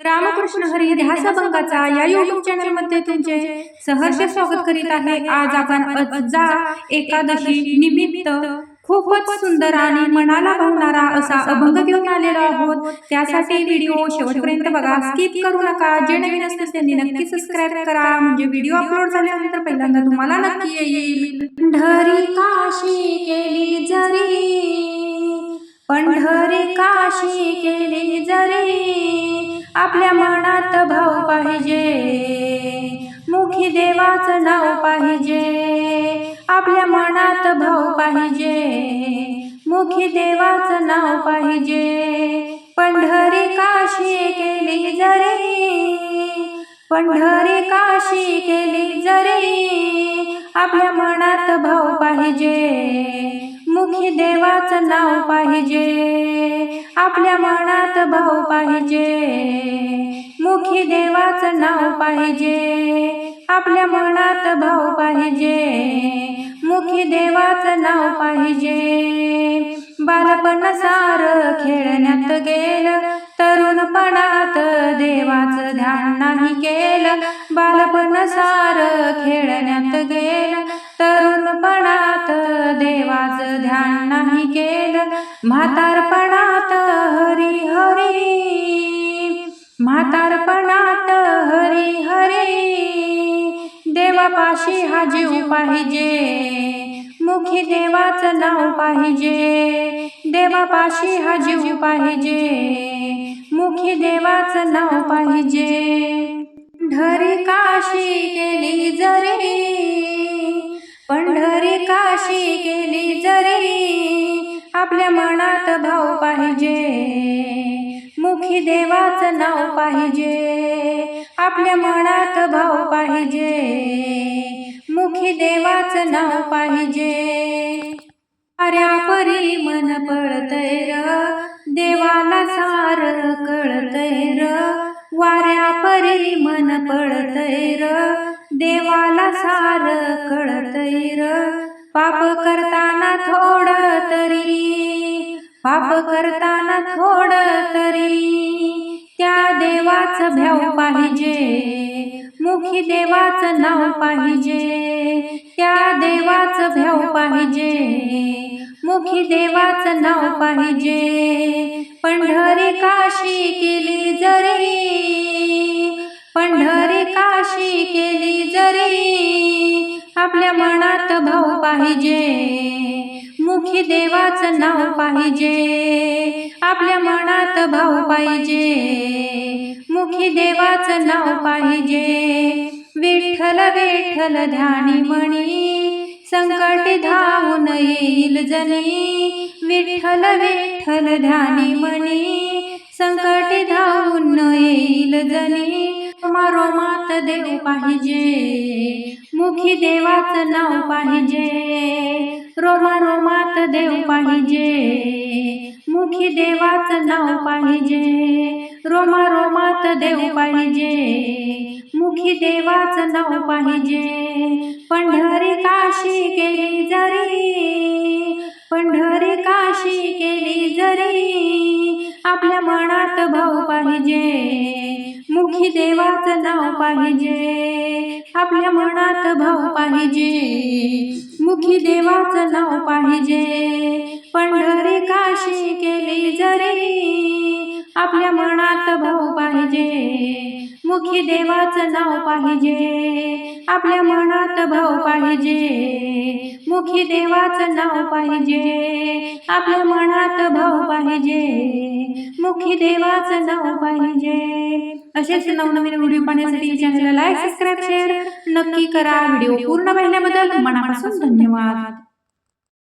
रामकृष्ण हरी ध्यास बंगाचा या युट्यूब चॅनलमध्ये तुमचे सहर्ष स्वागत करीत आहे. आज आपण अज्जा एकादशी निमित्त खूपच सुंदर आणि मनाला भावणारा असा अभंग घेऊन आलेलो आहोत. त्यासाठी व्हिडिओ शेवटपर्यंत बघा. स्किप करू नका. जे नवीन असतील त्यांनी नक्की सबस्क्राईब करा. म्हणजे व्हिडिओ अपलोड झाल्यानंतर पहिल्यांदा तुम्हाला नक्की येईल. ढरी काशी केली जरी पंढरी काशी केली जरी आपल्या मनात भाव पाहिजे. मुखी देवाचं नाव पाहिजे. आपल्या मनात भाव पाहिजे. मुखी देवाचं नाव पाहिजे. पंढरी काशी केली जरी पंढरी काशी केली जरी आपल्या मनात भाव पाहिजे. मुखी देवाचं नाव पाहिजे. आपल्या मनात भाव पाहिजे. मुखी देवाचं नाव पाहिजे. आपल्या मनात भाव पाहिजे. मुखी देवाचं नाव पाहिजे. बालपण सार खेळण्यात गेलं. तरुणपणात देवाचं ध्यान नाही केलं. बालपण सार खेळण्यात गेलं. तरुणपणात देवाचं ध्यान नाही केलं. म्हातार दर्पणात हरी हरी. देवापाशी हा जीव पाहिजे. मुखी देवाचं नाव पाहिजे. देवापाशी हा जीव पाहिजे. मुखी देवाचं नाव पाहिजे. ढरी काशी केली जरी. पंढरी काशी केली जरी. आपल्या मनात भाव पाहिजे. मुखी देवाचं नाव पाहिजे. आपल्या मनात भाव पाहिजे. मुखी देवाचं नाव पाहिजे. अऱ्या परी मन पळतय र देवाला सार कळतय र. वाऱ्या परी मन पळतय र देवाला सार कळतय र. पाप करताना थोडं तरी पाप करताना थोडं तरी देवाचं भ्याव पाहिजे. मुखी देवाचं नाव पाहिजे. त्या देवाचं भ्याव पाहिजे. मुखी देवाचं नाव पाहिजे. पंढरी काशी केली जरी. पंढरी काशी केली जरी. आपल्या मनात भाव पाहिजे. मुखी देवाचं नाव पाहिजे. आपल्या मनात भाव पाहिजे. मुखी देवाचं नाव पाहिजे. विठ्ठल विठ्ठल ध्यानी म्हणी संकट धावून येईल जनी. विठ्ठल विठ्ठल ध्यानी म्हणी संकट धावून येईल जनी. मारो मात देव पाहिजे मुखी देवाचं नाव पाहिजे. रोमा रोमात देव पाहिजे मुखी देवाचं नाव पाहिजे. रोमा रोमात देव पाहिजे. मुखी देवाचं नाव पाहिजे. पंढरी काशी केली जरी पंढरी काशी केली जरी आपल्या मनात भाव पाहिजे. मुखी देवाचं नाव पाहिजे. आपल्या मनात भाव पाहिजे. मुखी देवाचं नाव पाहिजे. पंढरी काशी केली जरी आपल्या मनात भाव पाहिजे मुखी देवाचं नाव पाहिजे. आपल्या मनात भाव पाहिजे मुखी देवाचं नाव पाहिजे. आपल्या मनात भाव पाहिजे मुखी देवाचं नाव पाहिजे. असेच नवनवीन व्हिडिओ पाहण्यासाठी चॅनलला लाईक सबस्क्राईब शेअर नक्की करा व्हिडिओ पूर्ण पाहिल्याबद्दल मनापासून धन्यवाद.